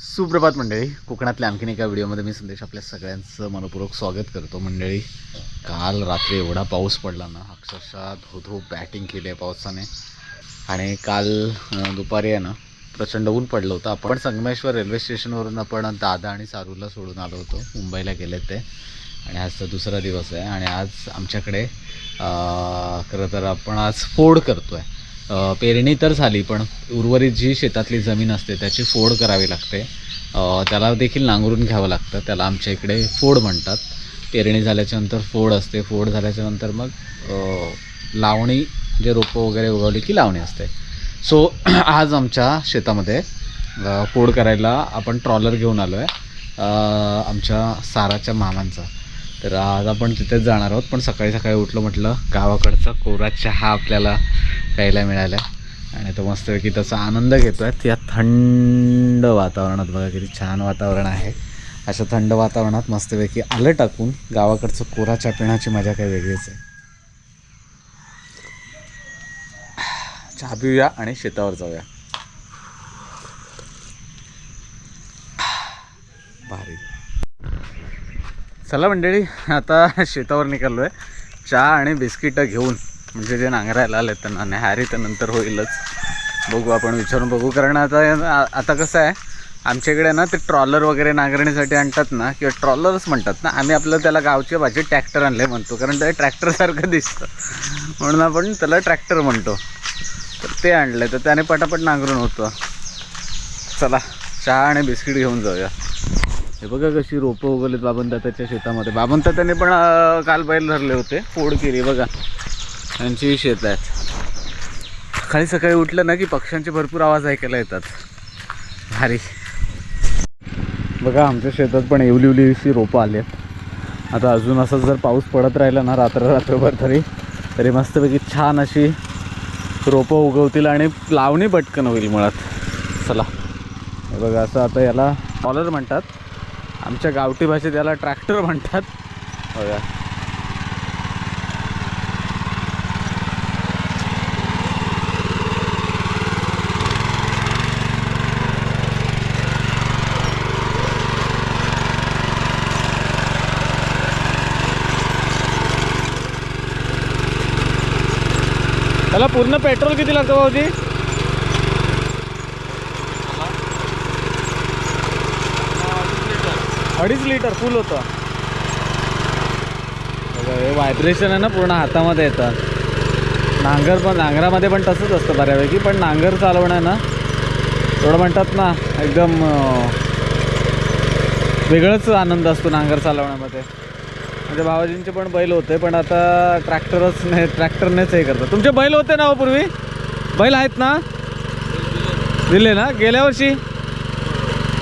सुप्रभात मंडळी. कोकणातल्या आणखीन एका व्हिडिओमध्ये मी संदेश आपल्या सगळ्यांचं मनपूर्वक स्वागत करतो. मंडळी काल रात्री एवढा पाऊस पडला ना अक्षरशः धो बॅटिंग केली आहे पावसाने. आणि काल दुपारी आहे ना प्रचंड ऊन पडलं होतं. आपण संगमेश्वर रेल्वे स्टेशनवरून आपण दादा आणि सारूला सोडून आलो होतो. मुंबईला गेले ते. आणि आजचा दुसरा दिवस आहे. आणि आज आमच्याकडे खरं तर आपण आज फोड करतो आहे पेरणी तर झाली पण उर्वरित जी शेतातली जमीन असते त्याची फोड करावी लागते. त्याला देखील नांगरून घ्यावं लागतं. त्याला आमच्या इकडे फोड म्हणतात. पेरणी झाल्याच्यानंतर फोड असते. फोड झाल्याच्यानंतर मग लावणी जे रोपं वगैरे उगवली की लावणी असते. सो आज आमच्या शेतामध्ये फोड करायला आपण ट्रॉलर घेऊन आलो आहे आमच्या साराच्या मामांचा. तर आज आपण तिथेच जाणार आहोत. पण सकाळी सकाळी उठलो म्हटलं गावाकडचा कोरा चहा आपल्याला प्यायला मिळाल्या आणि तो मस्तपैकी त्याचा आनंद घेतो आहे या थंड वातावरणात बघा किती छान वातावरण आहे. अशा थंड वातावरणात मस्तपैकी आलं टाकून गावाकडचं कोराच्या पिण्याची मजा काही वेगळीच आहे. चहा पिऊया आणि शेतावर जाऊया. भारी. चला मंडळी आता शेतावर निघालो आहे चहा आणि बिस्किटं घेऊन. म्हणजे जे नांगरायला आले त्यांना न्याहारी तर नंतर होईलच. बघू आपण विचारून बघू. कारण आता आता कसं आहे आमच्या इकडे ना ते ट्रॉलर वगैरे नांगरणीसाठी आणतात ना किंवा ट्रॉलरच म्हणतात ना आम्ही आपलं त्याला गावच्या भाषेत ट्रॅक्टर आणले म्हणतो कारण ते ट्रॅक्टरसारखं दिसतं. म्हणून आपण त्याला ट्रॅक्टर म्हणतो. तर ते आणलं तर त्याने पटापट नांगरून होतं. चला चहा आणि बिस्किट घेऊन जाऊया. हे बघा कशी रोपं उगवलीत बाबनदाताच्या शेतामध्ये. बाबनदाताने पण काल बैल धरले होते फोड केली बघा. यांची शेत आहेत सकाळी सकाळी उठलं ना की पक्ष्यांचे भरपूर आवाज ऐकायला येतात. भारी. बघा आमच्या शेतात पण एवली उलीशी रोपं आली आहेत. आता अजून असं जर पाऊस पडत राहिला ना रात्र रात्रभर तरी तरी मस्तपैकी छान अशी रोपं उगवतील आणि लावणी पटकन होईल मुळात. चला. बघा असं आता याला कॉलर म्हणतात. आमच्या गावठी भाषेत याला ट्रॅक्टर म्हणतात. बघा. त्याला पूर्ण पेट्रोल किती लागतं भाऊजी? अडीच लिटर फुल होतं. हे व्हायब्रेशन आहे ना पूर्ण हातामध्ये येतं. नांगर पण नांगरामध्ये पण तसंच असतं बऱ्यापैकी पण नांगर चालवणं आहे ना थोडं म्हणतात ना एकदम वेगळंच आनंद असतो नांगर चालवण्यामध्ये. म्हणजे भावाजींचे पण बैल होते पण आता ट्रॅक्टरच नाही ट्रॅक्टरनेच हे करतात. तुमचे बैल होते ना हो पूर्वी? बैल आहेत ना? दिले ना? गेल्या वर्षी?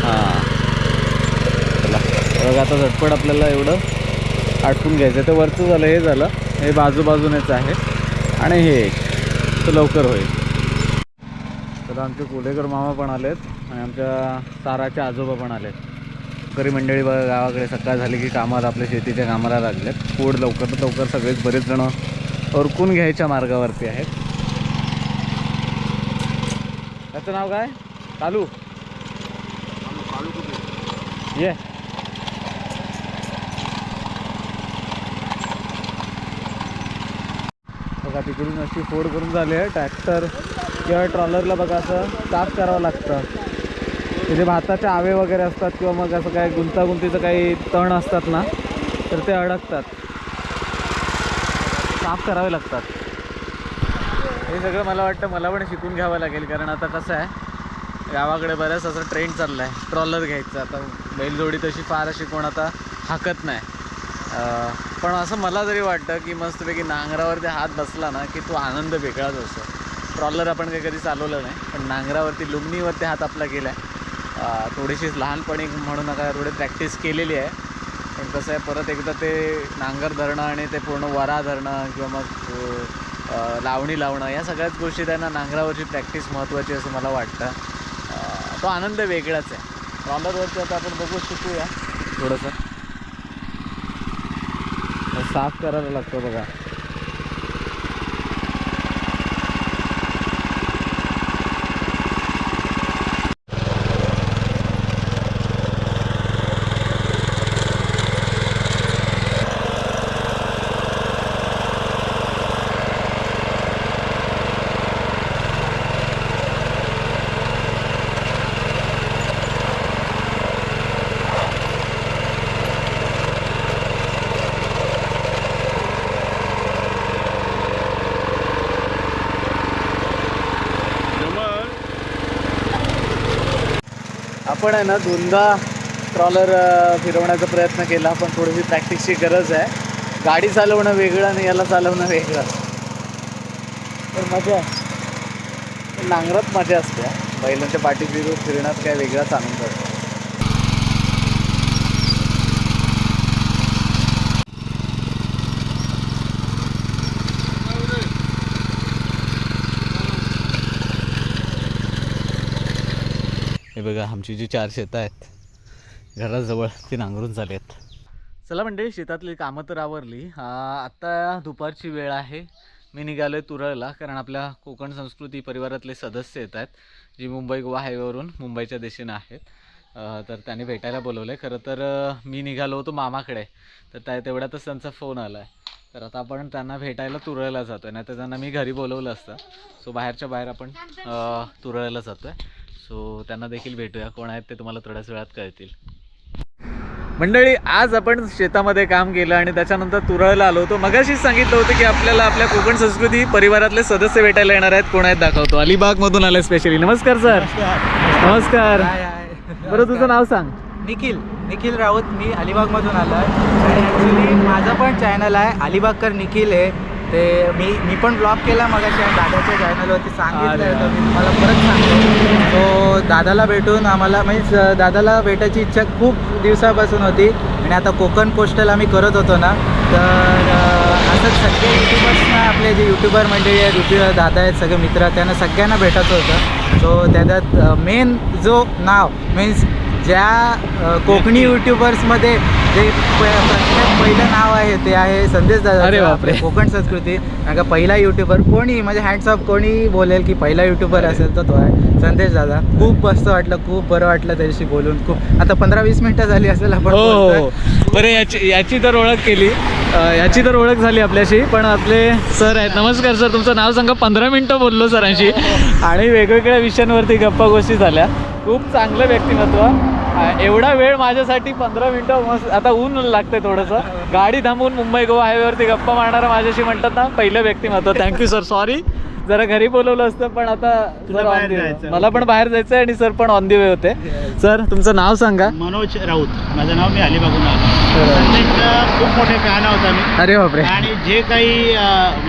हां. चला बघा आता झटपट आपल्याला एवढं आटपून घ्यायचं ते वरचं झालं हे झालं. हे बाजूबाजूनेच आहे. आणि हे एक. तर लवकर होईल. तर आमचे कोलेकर मामा पण आलेत आणि आमच्या साराचे आजोबा पण आलेत. शेतकरी मंडळी बघा गावाकडे सकाळ झाली की कामाला आपल्या शेतीच्या कामाला लागल्यात पूड लवकर लवकर सगळेच बरेच जण ओरकून घ्यायच्या मार्गावरती आहेत. त्याचं नाव काय? कालू. ये. बघा तिकडून अशी फोड करून झाली आहे. ट्रॅक्टर किंवा ट्रॉलरला बघा असं साफ करावं लागतं. त्याचे भाताचे आवे वगैरे असतात किंवा मग असं काय गुंतागुंतीचं काही तण असतात ना तर ते अडकतात. साफ करावे लागतात. हे सगळं मला वाटतं मला पण शिकून घ्यावं लागेल कारण आता कसं आहे गावाकडे बऱ्याच असं ट्रेंड चालला आहे ट्रॉलर घ्यायचं आता बैलजोडी तशी फार अशी कोण आता हाकत नाही. पण असं मला जरी वाटतं की मस्तपैकी नांगरावरती हात बसला ना की तो आनंद वेगळाच असतो. ट्रॉलर आपण काही कधी चालवलं नाही पण नांगरावरती लुंगणीवरती हात आपला गेला आहे थोडीशी लहानपणी म्हणून आता थोडी प्रॅक्टिस केलेली आहे. पण कसं आहे परत एकदा ते नांगर धरणं आणि ते पूर्ण वरा धरणं किंवा मग लावणी लावणं या सगळ्याच गोष्टी त्यांना नांगरावरची प्रॅक्टिस महत्त्वाची असं मला वाटतं. तो आनंद वेगळाच आहे. रॉलरवरती आता आपण बघू शिकूया थोडंसं. साफ करायला लागतं बघा. आपण आहे ना दोनदा ट्रॉलर फिरवण्याचा प्रयत्न केला पण थोडीशी प्रॅक्टिसची गरज आहे. गाडी चालवणं वेगळं आणि याला चालवणं वेगळं. तर मजा आहे. नांगरात मजा असते. बैलांच्या पाठी फिरून फिरण्यात काय वेगळाच आनंद असतो. हे बघा आमची जी चार शेतं आहेत घराजवळ ती नांगरून झाली आहेत चला म्हणजे शेतातली कामं तर आवरली. आत्ता दुपारची वेळ आहे. मी निघालो आहे तुरळला कारण आपल्या कोकण संस्कृती परिवारातले सदस्य येत आहेत जी मुंबई गोवा हायवेवरून मुंबईच्या दिशेनं आहेत. तर त्यांनी भेटायला बोलवलं आहे खरं तर मी निघालो होतो मामाकडे तर त्या तेवढ्यातच त्यांचा फोन आला आहे तर आता आपण त्यांना भेटायला तुरळला जातो आहे नाही तर त्यांना मी घरी बोलवलं असतं. सो बाहेरच्या बाहेर आपण तुरळला जातो आहे सो त्यांना देखील भेटूया. कोण आहेत ते तुम्हाला थोड्याच वेळात कळतील. मंडळी आज आपण शेतामध्ये काम केलं आणि त्याच्यानंतर तुरळला आलो होतो. मगाशीच सांगितलं होतं की आपल्याला आपल्या कोकण संस्कृती परिवारातले सदस्य भेटायला येणार आहेत. कोण आहेत दाखवतो. अलिबाग मधून आले स्पेशली नमस्कार सर नमस्कार. बरं तुझं नाव सांग. निखिल. निखिल राऊत. मी अलिबागमधून आलो आहे ॲक्च्युली माझं पण चॅनल आहे. अलिबागकर निखिल आहे ते मी मी पण ब्लॉग केला मगाशी आणि दादाच्या चॅनलवरती सांगितलं तर मी तुम्हाला परत सांगतो. तो दादाला भेटून आम्हाला मीन्स दादाला भेटायची इच्छा खूप दिवसापासून होती आणि आता कोकण पोस्टल आम्ही करत होतो ना तर अं, असंच सगळे युट्यूबर्सना आपले जे युट्यूबर मंडळी आहेत युट्यूबर दादा आहेत सगळे मित्र त्यांना सगळ्यांना भेटायचं होतं. सो त्याच्यात मेन जो नाव मीन्स ज्या कोकणी युट्यूबर्समध्ये जे प्रत्येक पहिलं नाव आहे ते आहे संदेश अरे दादा बापरे. कोकण संस्कृती. का पहिला युट्यूबर कोणी म्हणजे हँड्स ऑफ कोणी बोलेल की पहिला युट्यूबर असेल तर तो आहे संदेश दादा. खूप मस्त वाटलं खूप बरं वाटलं त्याच्याशी बोलून. खूप आता पंधरा वीस मिनटं झाली असेल आपण हो हो बोलतोय. बरं याची याची तर ओळख केली. याची तर ओळख झाली आपल्याशी पण आपले सर आहेत. नमस्कार सर. तुमचं नाव सांगा. पंधरा मिनटं बोललो सरांशी. आणि वेगवेगळ्या विषयांवरती गप्पा गोष्टी झाल्या. खूप चांगलं व्यक्तिमत्व. एवढा वेळ माझ्यासाठी पंधरा मिनटं मस्त आता ऊन लागतंय थोडंसं. गाडी थांबवून मुंबई गोवा हायवेवरती गप्पा मारणारा माझ्याशी म्हणतात ना पहिलं व्यक्तिमत्व. थँक्यू सर सॉरी जरा घरी बोलवलं असतं पण आता. मला पण बाहेर जायचं आहे आणि सर पण ऑन दी वे होते. सर तुमचं नाव सांगा. मनोज राऊत. माझं नाव मी अलिबागून खूप मोठे फॅन आहोत आम्ही. अरे बापरे. आणि जे काही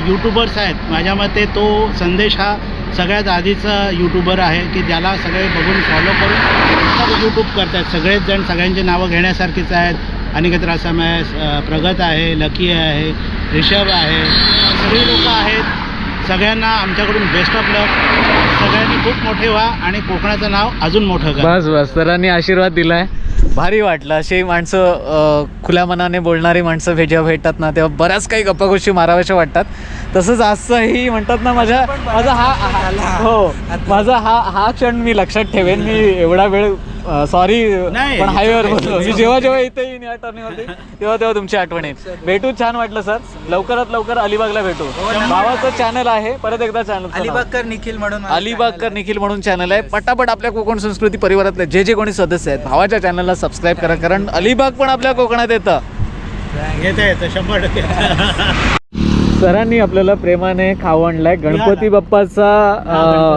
यूट्यूबर्स आहेत माझ्या मते तो संदेश हा सगळ्यात आधीचा यूट्यूबर आहे की ज्याला सगळे बघून फॉलो करून यूट्यूब करतात सगळेच जण सगळ्यांची नावं घेण्यासारखीच आहेत. अनिकेत रासम आहे प्रगत आहे लकी आहे रिषभ आहे. सगळी लोकं आहेत. सगळ्यांना आमच्याकडून बेस्ट ऑफ लक सगळ्यांनी खूप मोठे व्हा आणि कोकणाचं नाव अजून मोठं करा. बस बस. सरांनी आशीर्वाद दिला आहे भारी वाटलं. अशी माणसं खुल्या मनाने बोलणारी माणसं भे- जेव्हा भेटतात ना तेव्हा बऱ्याच काही गप्पा गोष्टी माराव्याशा वाटतात. तसंच आजचंही म्हणतात ना माझ्या माझा हा हा- हो माझा हा हा क्षण मी लक्षात ठेवेन. मी एवढा वेळ सॉरी नाही, पण हायवेवर बोललो. मी जेव्हा. जेव्हा इथे येईन या टर्निंगवरती तेव्हा तेव्हा तुमची आठवण येईल. भेटून छान वाटलं सर लवकरात लवकर अलिबागला भेटू. भावाचं चॅनल आहे परत एकदा चॅनल अलिबागकर निखिल म्हणून अलिबागकर. निखिल म्हणून चॅनल आहे. पटापट आपल्या कोकण संस्कृती परिवारातले जे जे कोणी सदस्य आहेत भावाच्या चॅनलला सबस्क्राईब करा कारण अलिबाग पण आपल्या कोकणात येतं. येतं येतं शंभर टक्के. सरांनी आपल्याला प्रेमाने खाऊ आणलाय. गणपती बाप्पाचा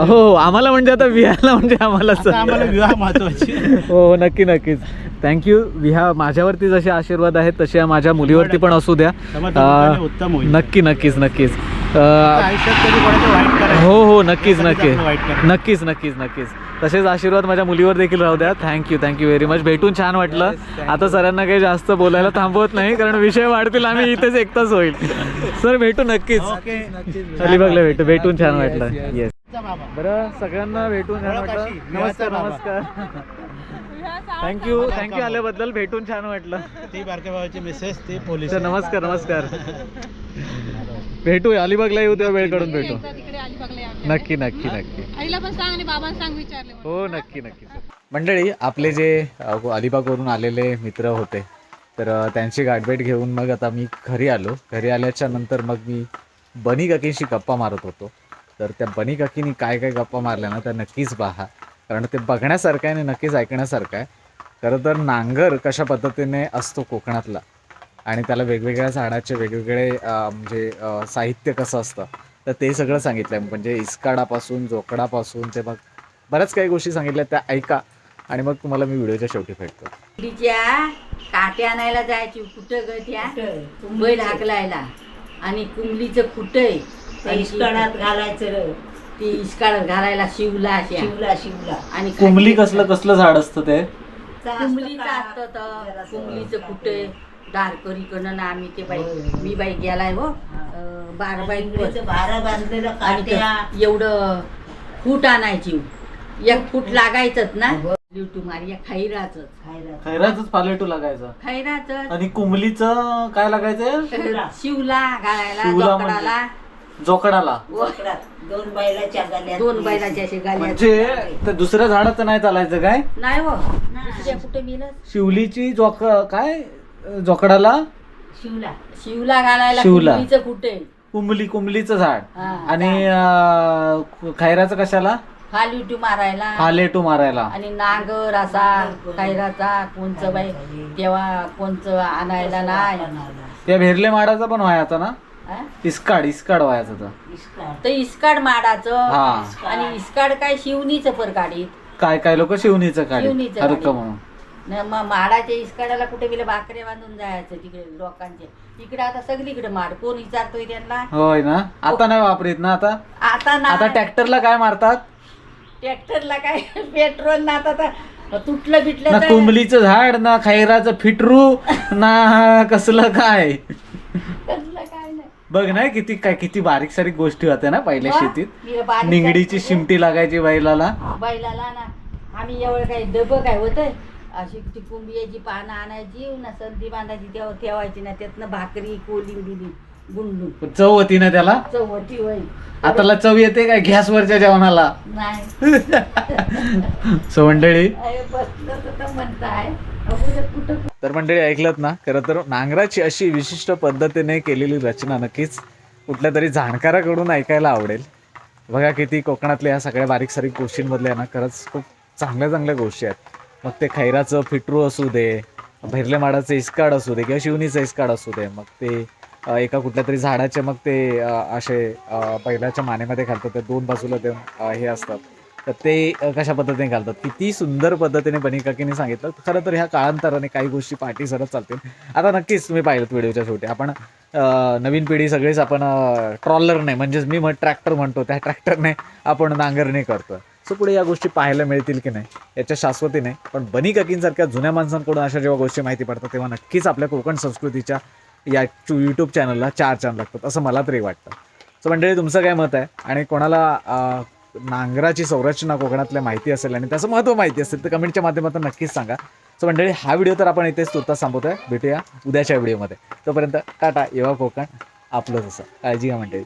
हो हो आम्हाला म्हणजे आता विहायला म्हणजे आम्हाला विवाह महत्वाची. हो हो, नक्की नक्कीच. थँक्यू विहा माझ्यावरती जसे आशीर्वाद आहेत तसे माझ्या मुलीवरती पण असू द्या. नक्की नक्कीच नक्कीच. हो हो नक्कीच कधीच नक्की आपलं वाईट करायचं. नक्कीच नक्कीच नक्कीच. तसेच आशीर्वाद माझ्या मुलीवर देखील राहू द्या. थँक्यू थँक्यू व्हेरी मच भेटून छान वाटलं. आता सरांना काही जास्त बोलायला थांबवत नाही कारण विषय वाढतील आम्ही इथेच एकताच होईल. सर भेटू नक्कीच. अलिबागला भेटू भेटून छान वाटलं. येस. बरं सगळ्यांना भेटून छान वाटलं. नमस्कार. नमस्कार. थँक्यू थँक्यू आल्याबद्दल भेटून छान वाटलं. ती बारक्या भावाची मिसेस ती पोलीस नमस्कार नमस्कार. भेटू अलिबागला येऊ तेव्हा वेळ काढून भेटू. नक्की नक्की नक्की. आईला पण सांग आणि बाबांना सांग विचारले म्हणून. हो नक्की नक्की. मंडळी आपले जे अलिबागवरून आलेले मित्र होते तर त्यांची गाठभेट घेऊन मग आता मी घरी आलो. घरी आल्याच्यानंतर मग मी बनी काकींशी गप्पा मारत होतो. तर त्या बनी काकीनी काय काय गप्पा मारल्या ना त्या नक्कीच पहा. कारण ते बघण्यासारखं आहे आणि नक्कीच ऐकण्यासारखं आहे. खरं तर नांगर कशा पद्धतीने असतो कोकणातला आणि त्याला वेगवेगळ्या झाडाचे वेगवेगळे म्हणजे साहित्य कसं असतं तर ते सगळं सांगितलं आहे म्हणजे इस्काडापासून जोकडापासून ते मग बऱ्याच काही गोष्टी सांगितल्या त्या ऐका. आणि मग तुम्हाला मी व्हिडिओच्या शेवटी भेटतो काट्या आणायला जायची कुठं ग त्या? बैल हाकलायला आणि कुंबलीचं कुठं इस्कणात घालायचं र. ती इस्काळत घालायला शिवला शिवला शिवला. आणि कुंबली कसलं कसलं झाड असतं ते? कुंबलीचं असतं तर कुंबलीचं कुठे? दारकरीकडनं ना आम्ही ते बाई मी बाई गेलाय हो. अं, बारबाई कुंबलीचं भारं बांधलेलं आणि एवढं फूट आणायची. एक फूट लागायचंच ना. लिवटू मारी खैराच खायला खैराच पालेटू लागायचं. खैराच आणि कुंबलीचं काय लागायचं शिवला. घालायला म्हणजे? जोकडाला. जोकडाला. दोन बैलाच्या गल्यात. दोन बैलाच्या असे गाल्या म्हणजे दुसऱ्या झाडाचं नाही चालायचं काय? नाही हो. कुठे गेलं शिवलीची जोक काय? जोकडाला? शिवला. शिवला घालायला शिवला. कुठे? कुंबली कुंबलीचं झाड. हा, आणि अं, खैराचं कशाला? फालिवटी मारायला. पालेटू मारायला. आणि नागर असा खैराचा कोणचं बाई तेव्हा कोणचं आणायला नाही. त्या भेरले माडाचा पण व्हायचा ना? हा? इस्काड इस्काड व्हायचा तो इस्काड. तर इस्काड माडाचं. हा. आणि इस्काड काय शिवणीचं पर काढीत? काय काय लोक शिवणीचं काढी शिवणीचं हरक काढी. म्हणून. न मग माडाच्या इस्काडाला कुठे गेले भाकरे बांधून जायचं तिकडे लोकांचे. तिकडे आता सगळीकडे माड. कोण विचारतोय त्यांना? होय ना? आता नाही वापरीत ना आता? आता ना आता ट्रॅक्टरला काय मारतात? ट्रॅक्टरला काय? पेट्रोल ना आता तर तुटलं बिटलं ना तर कुंबलीचं झाड ना खैराचं फिटरू ना कसलं काय? कसलं काय नाही. बघ ना किती काय किती बारीक सारीक गोष्टी होत्या ना पहिल्या? शेतीत. मी बारीक निंगडीची शिमटी लागायची बैलाला. बैलाला ना आम्ही एवढं काही डब काय होतंय? अशी ती कुंबियाची पानं आणायची ना संधी बांधायची तेव्हा ठेवायची ना त्यातनं भाकरी कोलिंग दिली गुंडून चव होती ना त्याला? चौवटी होईल आताला चव येते काय गॅसवरच्या जेवणाला? नाही. सो मंडळी. अरे बसलं तर म्हणताय अगोदर कुठं तर मंडळी ऐकलत ना? खरं तर नांगराची अशी विशिष्ट पद्धतीने केलेली रचना नक्कीच कुठल्या तरी जाणकाराकडून ऐकायला आवडेल. बघा किती कोकणातल्या ह्या सगळ्या बारीक सारीक गोष्टींमधल्या ना खरंच खूप चांगल्या चांगल्या गोष्टी आहेत. मग ते खैराचं फिटरू असू दे भैरले माडाचं इस्काड असू दे किंवा शिवणीचं इस्काड असू दे मग ते एका कुठल्या तरी झाडाचे मग ते असे बैलाच्या मानेमध्ये घालतात ते दोन बाजूला देऊन हे असतात. तर ते कशा पद्धतीने घालतात? किती सुंदर पद्धतीने बनिकाकीने सांगितलं. खरं तर ह्या काळांतराने काही गोष्टी पाठी सरत चालतील. आता नक्कीच तुम्ही पाहिलं व्हिडिओच्या शेवटी. आपण नवीन पिढी सगळीच आपण ट्रॉलरने म्हणजेच मी मग ट्रॅक्टर म्हणतो त्या ट्रॅक्टरने आपण नांगरणी करतो सो पुढे या गोष्टी पाहायला मिळतील की नाही याच्या शाश्वती नाही पण बनी काकींसारख्या जुन्या माणसांकडून अशा जेव्हा गोष्टी माहिती पडतात तेव्हा नक्कीच आपल्या कोकण संस्कृतीच्या या यूट्यूब चॅनलला चार चांद लागतात असं मला तरी वाटतं. सो मंडळी तुमचं काय मत आहे? आणि कोणाला नांगराची संरचना कोकणातल्या माहिती असेल आणि त्याचं महत्त्व माहिती असेल तर कमेंटच्या माध्यमातून नक्कीच सांगा. सो मंडळी हा व्हिडिओ तर आपण इथेच तुर्तास आहे भेटूया उद्याच्या व्हिडिओमध्ये. तोपर्यंत टाटा येवा कोकण आपलं जसं काळजी घ्या मंडळी.